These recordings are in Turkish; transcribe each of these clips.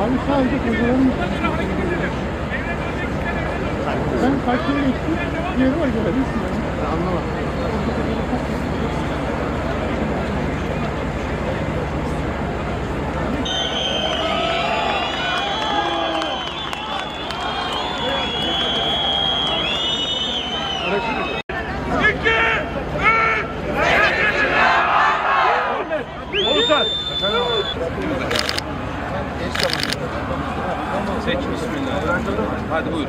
Abi sadece kocaların Sen kaç yere gittin? Bir yere var görebilirsin yani. Anlamadım. Seç bismillah. Hadi buyur.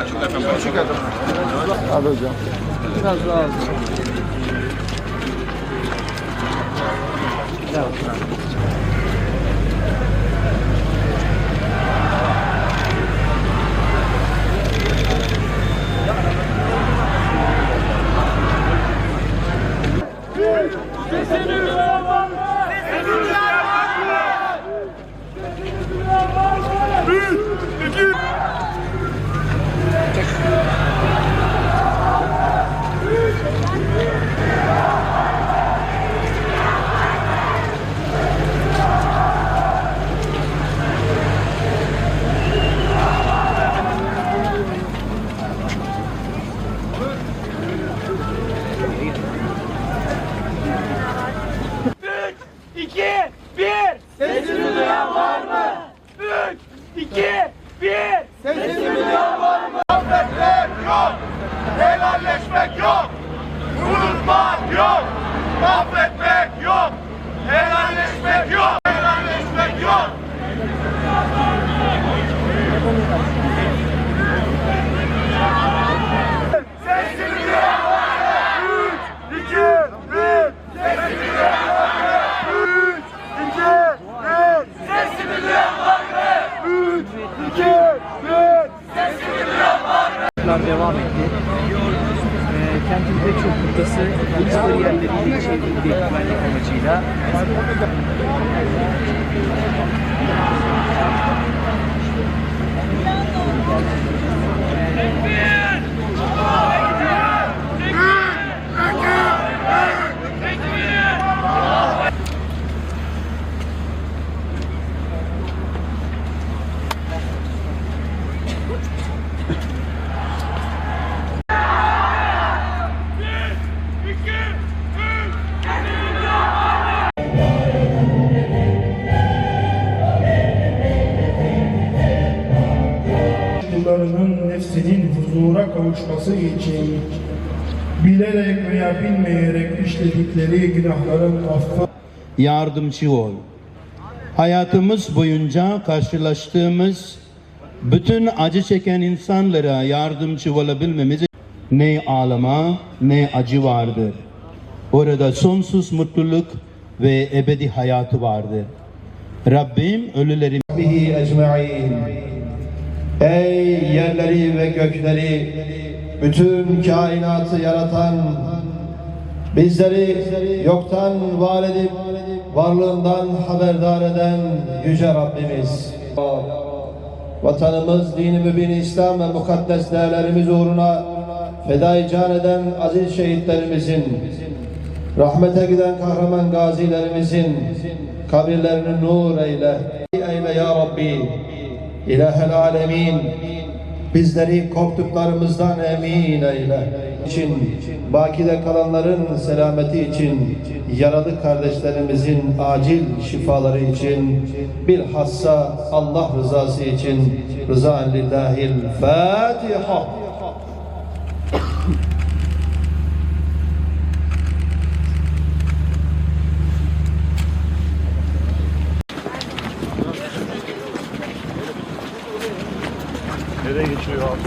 Açık efendim. Açık Hadi hocam. Biraz daha az. İki, bir. Sesimi duyan var mı? Üç, iki, bir. Sesimi duyan var mı? Affetmek yok. Helalleşmek yok. Unutmak yok. Affetmek yok. Helalleşmek yok. Helalleşmek yok. Sesini duyan var mı? Üç, iki, bir. Sesini duyan var mı? Üç, iki, bir. Sesini duyan var mı? Üç, iki, bir. Sesini duyan var mı? Olaylar devam etti. Ee, kentin pek çok noktası polis yerleriyle çevrildi güvenlik amacıyla. Huzura kavuşması için bilerek veya bilmeyerek işledikleri günahların affı yardımcı ol. Hayatımız boyunca karşılaştığımız bütün acı çeken insanlara yardımcı olabilmemiz ne ağlama ne acı vardır. Orada sonsuz mutluluk ve ebedi hayatı vardır. Rabbim ecmaîn. Ey yerleri ve gökleri, bütün kainatı yaratan, bizleri yoktan var edip varlığından haberdar eden yüce Rabbimiz. Vatanımız, dini mübin İslam ve mukaddes değerlerimiz uğruna fedai can eden aziz şehitlerimizin, rahmete giden kahraman gazilerimizin kabirlerini nur eyle. Eyle ya Rabbi. İlahel alemin. Bizleri korktuklarımızdan emin eyle. için bakide kalanların selameti için yaralı kardeşlerimizin acil şifaları için bilhassa Allah rızası için rıza lillahil Fatiha. Nereye geçiyor abi?